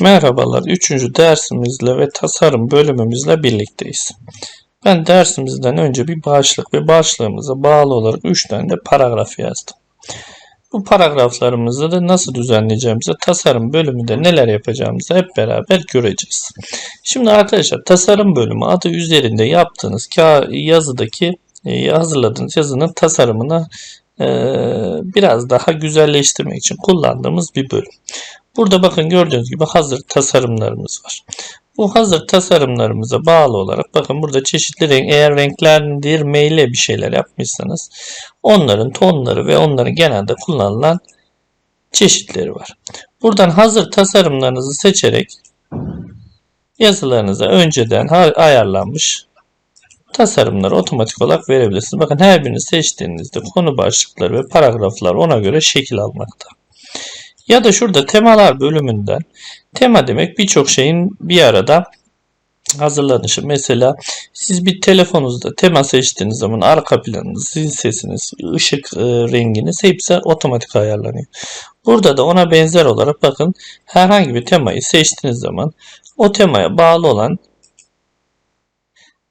Merhabalar. Üçüncü dersimizle ve tasarım bölümümüzle birlikteyiz. Ben dersimizden önce bir başlık ve başlığımıza bağlı olarak 3 tane de paragraf yazdım. Bu paragraflarımızı da nasıl düzenleyeceğimizi, tasarım bölümünde neler yapacağımızı hep beraber göreceğiz. Şimdi arkadaşlar tasarım bölümü adı üzerinde yaptığınız yazıdaki e, hazırladığınız yazının tasarımını e, biraz daha güzelleştirmek için kullandığımız bir bölüm. Burada bakın gördüğünüz gibi hazır tasarımlarımız var. Bu hazır tasarımlarımıza bağlı olarak bakın burada çeşitli renk eğer renklerdir meyle bir şeyler yapmışsanız onların tonları ve onların genelde kullanılan çeşitleri var. Buradan hazır tasarımlarınızı seçerek yazılarınıza önceden ayarlanmış tasarımları otomatik olarak verebilirsiniz. Bakın her birini seçtiğinizde konu başlıkları ve paragraflar ona göre şekil almakta. Ya da şurada temalar bölümünden tema demek birçok şeyin bir arada hazırlanışı. Mesela siz bir telefonunuzda tema seçtiğiniz zaman arka planınız, zil sesiniz, ışık e, renginiz hepsi otomatik ayarlanıyor. Burada da ona benzer olarak bakın herhangi bir temayı seçtiğiniz zaman o temaya bağlı olan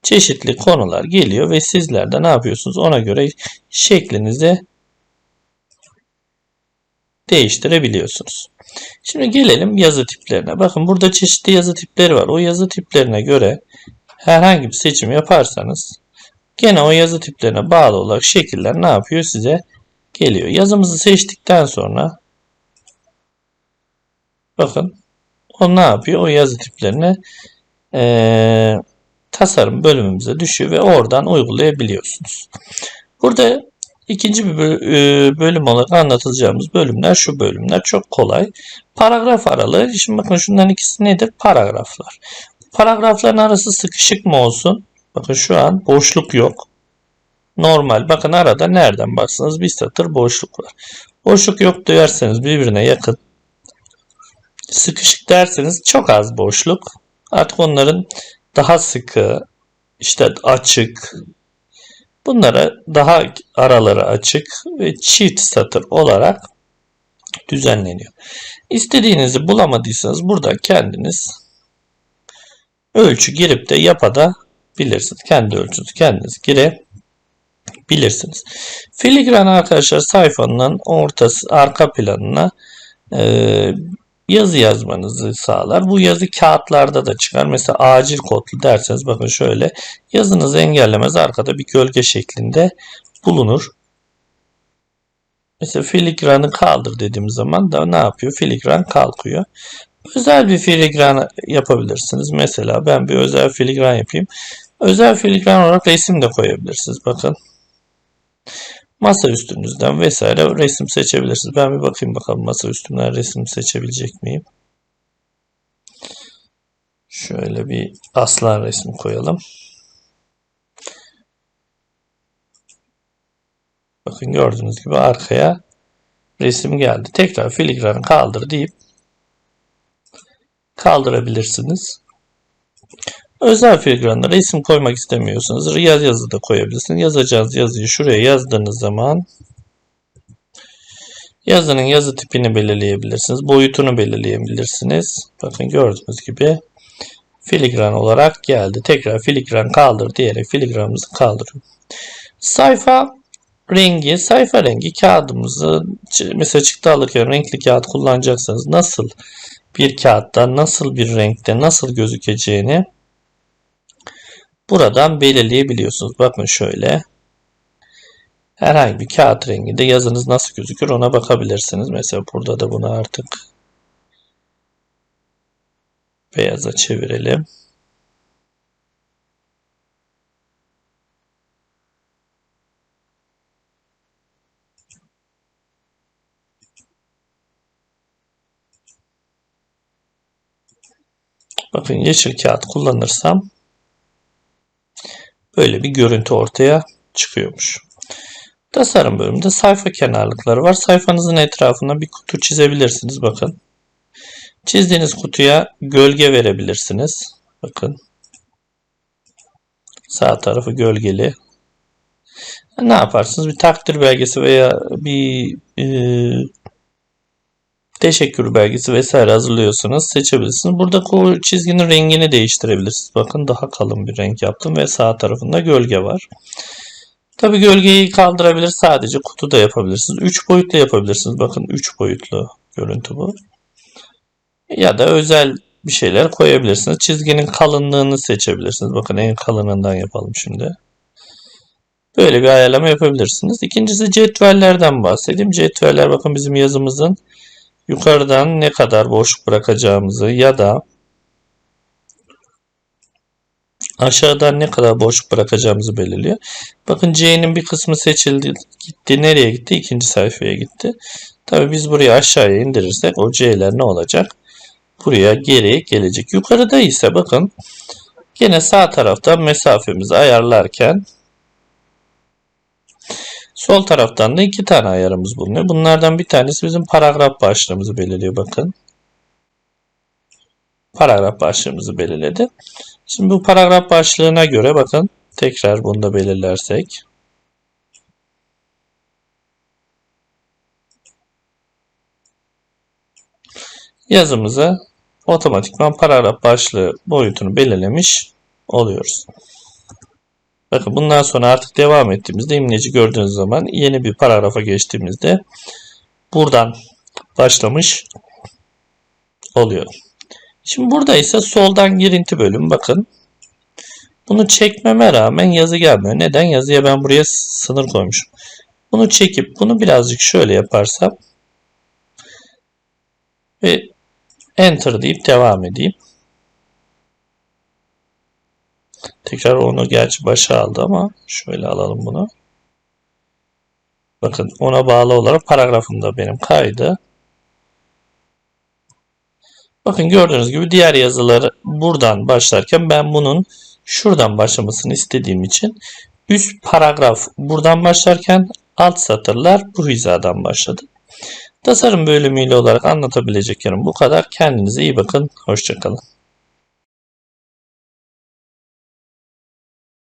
çeşitli konular geliyor ve sizler de ne yapıyorsunuz? Ona göre şeklinizi değiştirebiliyorsunuz. Şimdi gelelim yazı tiplerine. Bakın burada çeşitli yazı tipleri var. O yazı tiplerine göre herhangi bir seçim yaparsanız gene o yazı tiplerine bağlı olarak şekiller ne yapıyor size geliyor. Yazımızı seçtikten sonra bakın o ne yapıyor? O yazı tiplerine ee, tasarım bölümümüze düşüyor ve oradan uygulayabiliyorsunuz. Burada İkinci bir e, bölüm olarak anlatılacağımız bölümler şu bölümler çok kolay. Paragraf aralığı. Şimdi bakın şunların ikisi nedir? Paragraflar. Paragrafların arası sıkışık mı olsun? Bakın şu an boşluk yok. Normal. Bakın arada nereden baksanız bir satır boşluk var. Boşluk yok derseniz birbirine yakın. Sıkışık derseniz çok az boşluk. Artık onların daha sıkı, işte açık, Bunlara daha araları açık ve çift satır olarak düzenleniyor. İstediğinizi bulamadıysanız burada kendiniz ölçü girip de yapada bilirsiniz. Kendi ölçünüzü kendiniz girebilirsiniz. Filigran arkadaşlar sayfanın ortası arka planına e, yazı yazmanızı sağlar. Bu yazı kağıtlarda da çıkar. Mesela acil kodlu derseniz bakın şöyle yazınızı engellemez arkada bir gölge şeklinde bulunur. Mesela filigranı kaldır dediğimiz zaman da ne yapıyor? Filigran kalkıyor. Özel bir filigran yapabilirsiniz. Mesela ben bir özel filigran yapayım. Özel filigran olarak resim de koyabilirsiniz. Bakın masa üstünüzden vesaire resim seçebilirsiniz. Ben bir bakayım bakalım masa üstünden resim seçebilecek miyim? Şöyle bir aslan resmi koyalım. Bakın gördüğünüz gibi arkaya resim geldi. Tekrar filigranı kaldır deyip kaldırabilirsiniz. Özel filigranlara resim koymak istemiyorsanız yaz yazı da koyabilirsiniz. Yazacağınız yazıyı şuraya yazdığınız zaman yazının yazı tipini belirleyebilirsiniz. Boyutunu belirleyebilirsiniz. Bakın gördüğünüz gibi filigran olarak geldi. Tekrar filigran kaldır diyerek filigranımızı kaldırıyorum. Sayfa rengi, sayfa rengi kağıdımızı mesela çıktı alırken renkli kağıt kullanacaksanız nasıl bir kağıtta, nasıl bir renkte, nasıl gözükeceğini buradan belirleyebiliyorsunuz. Bakın şöyle. Herhangi bir kağıt renginde yazınız nasıl gözükür ona bakabilirsiniz. Mesela burada da bunu artık beyaza çevirelim. Bakın yeşil kağıt kullanırsam Böyle bir görüntü ortaya çıkıyormuş. Tasarım bölümünde sayfa kenarlıkları var. Sayfanızın etrafına bir kutu çizebilirsiniz. Bakın. Çizdiğiniz kutuya gölge verebilirsiniz. Bakın. Sağ tarafı gölgeli. Ne yaparsınız? Bir takdir belgesi veya bir e, teşekkür belgesi vesaire hazırlıyorsanız seçebilirsiniz. Burada çizginin rengini değiştirebilirsiniz. Bakın daha kalın bir renk yaptım ve sağ tarafında gölge var. Tabi gölgeyi kaldırabilir sadece kutuda yapabilirsiniz. 3 boyutlu yapabilirsiniz. Bakın 3 boyutlu görüntü bu. Ya da özel bir şeyler koyabilirsiniz. Çizginin kalınlığını seçebilirsiniz. Bakın en kalınından yapalım şimdi. Böyle bir ayarlama yapabilirsiniz. İkincisi cetvellerden bahsedeyim. Cetveller bakın bizim yazımızın yukarıdan ne kadar boş bırakacağımızı ya da aşağıdan ne kadar boş bırakacağımızı belirliyor. Bakın C'nin bir kısmı seçildi. Gitti. Nereye gitti? İkinci sayfaya gitti. Tabii biz burayı aşağıya indirirsek o C'ler ne olacak? Buraya geri gelecek. Yukarıda ise bakın gene sağ taraftan mesafemizi ayarlarken sol taraftan da iki tane ayarımız bulunuyor. Bunlardan bir tanesi bizim paragraf başlığımızı belirliyor bakın. Paragraf başlığımızı belirledi. Şimdi bu paragraf başlığına göre bakın tekrar bunu da belirlersek. Yazımızı otomatikman paragraf başlığı boyutunu belirlemiş oluyoruz. Bakın bundan sonra artık devam ettiğimizde imleci gördüğünüz zaman yeni bir paragrafa geçtiğimizde buradan başlamış oluyor. Şimdi burada ise soldan girinti bölüm bakın. Bunu çekmeme rağmen yazı gelmiyor. Neden? Yazıya ben buraya sınır koymuşum. Bunu çekip bunu birazcık şöyle yaparsam ve Enter deyip devam edeyim. Tekrar onu gerçi başa aldı ama şöyle alalım bunu. Bakın ona bağlı olarak paragrafında benim kaydı. Bakın gördüğünüz gibi diğer yazıları buradan başlarken ben bunun şuradan başlamasını istediğim için üst paragraf buradan başlarken alt satırlar bu hizadan başladı. Tasarım bölümüyle olarak anlatabileceklerim bu kadar. Kendinize iyi bakın. Hoşçakalın.